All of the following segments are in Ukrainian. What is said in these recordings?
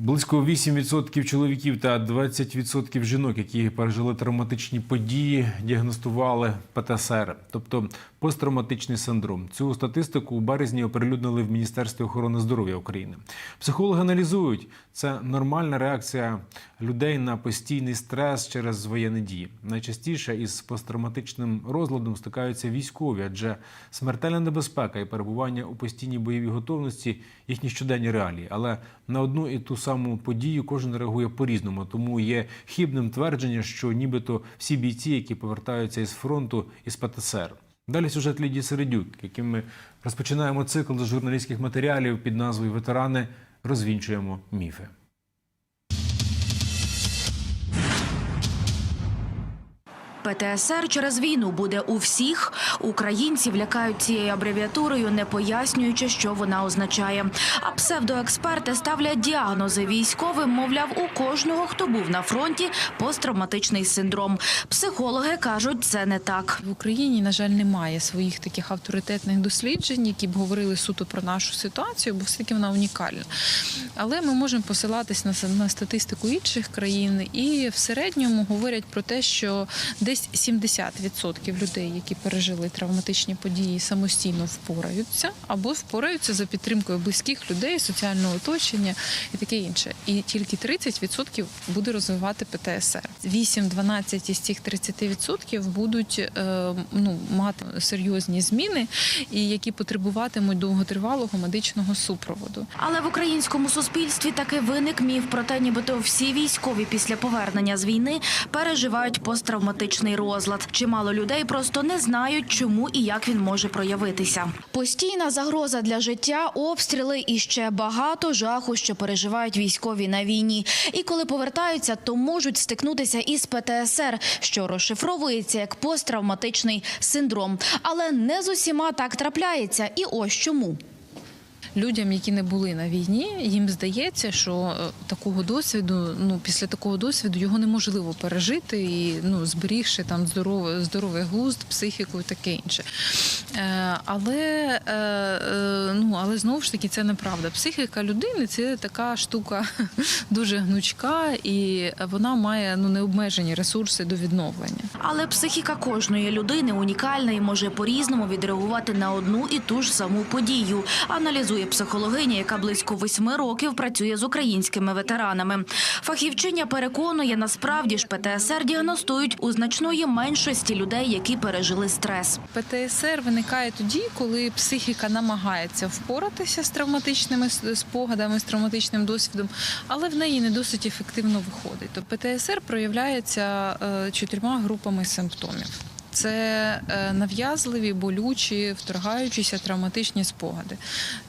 Близько 8% чоловіків та 20% жінок, які пережили травматичні події, діагностували ПТСР, тобто посттравматичний синдром. Цю статистику у березні оприлюднили в Міністерстві охорони здоров'я України. Психологи аналізують, це нормальна реакція людей на постійний стрес через воєнні дії. Найчастіше із посттравматичним розладом стикаються військові, адже смертельна небезпека і перебування у постійній бойовій готовності їхні щоденні реалії. Але на одну і ту саму подію кожен реагує по-різному. Тому є хібним твердження, що нібито всі бійці, які повертаються із фронту, із ПТСР. Далі сюжет Лідії Середюк, яким ми розпочинаємо цикл з журналістських матеріалів під назвою Ветерани розвінчуємо міфи. ПТСР через війну буде у всіх. Українців лякають цією абревіатурою, не пояснюючи, що вона означає. А псевдоексперти ставлять діагнози військовим, мовляв, у кожного, хто був на фронті, посттравматичний синдром. Психологи кажуть, це не так. В Україні, на жаль, немає своїх таких авторитетних досліджень, які б говорили суто про нашу ситуацію, бо все таки вона унікальна. Але ми можемо посилатись на статистику інших країн, і в середньому говорять про те, що десь 70% людей, які пережили травматичні події, самостійно впораються або впораються за підтримкою близьких людей, соціального оточення і таке інше. І тільки 30% буде розвивати ПТСР. 8-12 із цих 30% будуть е, ну, мати серйозні зміни, і які потребуватимуть довготривалого медичного супроводу. Але в українському суспільстві таки виник міф про те, нібито всі військові після повернення з війни переживають посттравматичний розлад. Чимало людей просто не знають, чому і як він може проявитися. Постійна загроза для життя, обстріли і ще багато жаху, що переживають військові на війні. І коли повертаються, то можуть стикнутися із ПТСР, що розшифровується як посттравматичний синдром. Але не з усіма так трапляється. І ось чому. Людям, які не були на війні, їм здається, що е, такого досвіду, ну після такого досвіду його неможливо пережити і ну зберігши там здоровий, здоровий глузд, психіку і таке інше. Е, але е, ну але знову ж таки це неправда. Психіка людини це така штука дуже гнучка, і вона має ну необмежені ресурси до відновлення. Але психіка кожної людини унікальна і може по-різному відреагувати на одну і ту ж саму подію. Аналізує психологиня, яка близько восьми років працює з українськими ветеранами. Фахівчиня переконує, насправді ж ПТСР діагностують у значної меншості людей, які пережили стрес. ПТСР виникає тоді, коли психіка намагається впоратися з травматичними спогадами, з травматичним досвідом, але в неї не досить ефективно виходить. То ПТСР проявляється е, чотирма групами симптомів. Це е, нав'язливі, болючі, вторгаючіся травматичні спогади.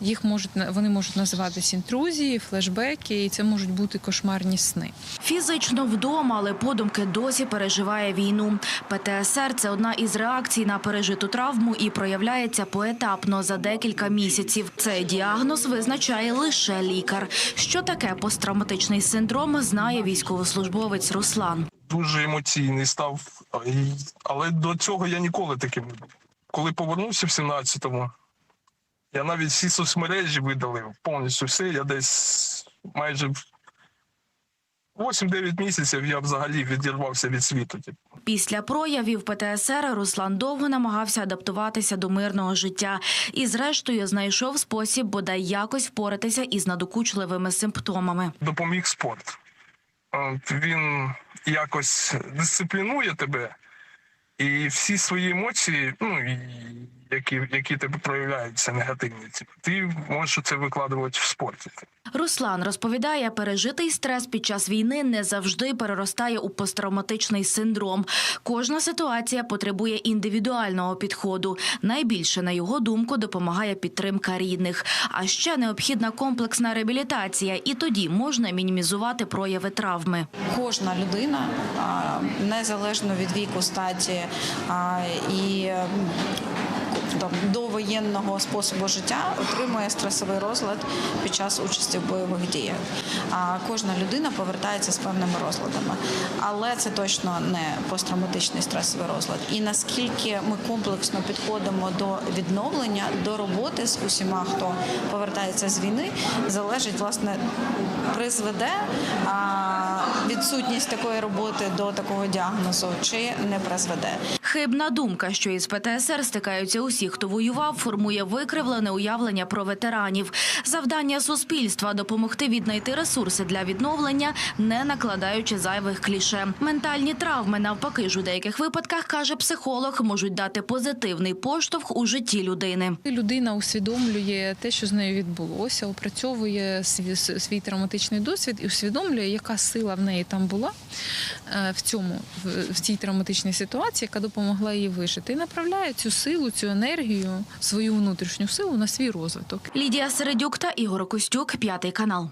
Їх можуть вони можуть називатись інтрузії, флешбеки, і це можуть бути кошмарні сни. Фізично вдома, але подумки досі переживає війну. ПТСР – це одна із реакцій на пережиту травму і проявляється поетапно за декілька місяців. Цей діагноз визначає лише лікар. Що таке посттравматичний синдром, знає військовослужбовець Руслан. Дуже емоційний став. Але до цього я ніколи таким не був. Коли повернувся в 17-му, я навіть всі соцмережі видалив, повністю все. Я десь майже в 8-9 місяців я взагалі відірвався від світу. типу. Після проявів ПТСР Руслан довго намагався адаптуватися до мирного життя і, зрештою, знайшов спосіб бодай якось впоратися із надокучливими симптомами. Допоміг спорт. Він якось дисциплінує тебе, і всі свої емоції, ну і які, які тебе проявляються негативні, ти можеш це викладувати в спорті. Руслан розповідає, пережитий стрес під час війни не завжди переростає у посттравматичний синдром. Кожна ситуація потребує індивідуального підходу. Найбільше, на його думку, допомагає підтримка рідних. А ще необхідна комплексна реабілітація, і тоді можна мінімізувати прояви травми. кожна людина, незалежно від віку, статі і там, довоєнного способу життя, отримує стресовий розлад під час участі в бойових діях. А кожна людина повертається з певними розладами, але це точно не посттравматичний стресовий розлад. І наскільки ми комплексно підходимо до відновлення, до роботи з усіма, хто повертається з війни, залежить власне призведе відсутність такої роботи до такого діагнозу, чи не призведе. Хибна думка, що із ПТСР стикаються усі, хто воював, формує викривлене уявлення про ветеранів. Завдання суспільства допомогти віднайти ресурси для відновлення, не накладаючи зайвих кліше. Ментальні травми, навпаки, ж у деяких випадках каже психолог, можуть дати позитивний поштовх у житті людини. Людина усвідомлює те, що з нею відбулося, опрацьовує свій, свій травматичний досвід і усвідомлює, яка сила в неї там була е, в цьому в, цій травматичній ситуації, яка допомогла їй вижити, і направляє цю силу, цю енергію, свою внутрішню силу на свій розвиток. Лідія Середюк та Ігор Костюк, п'ятий канал.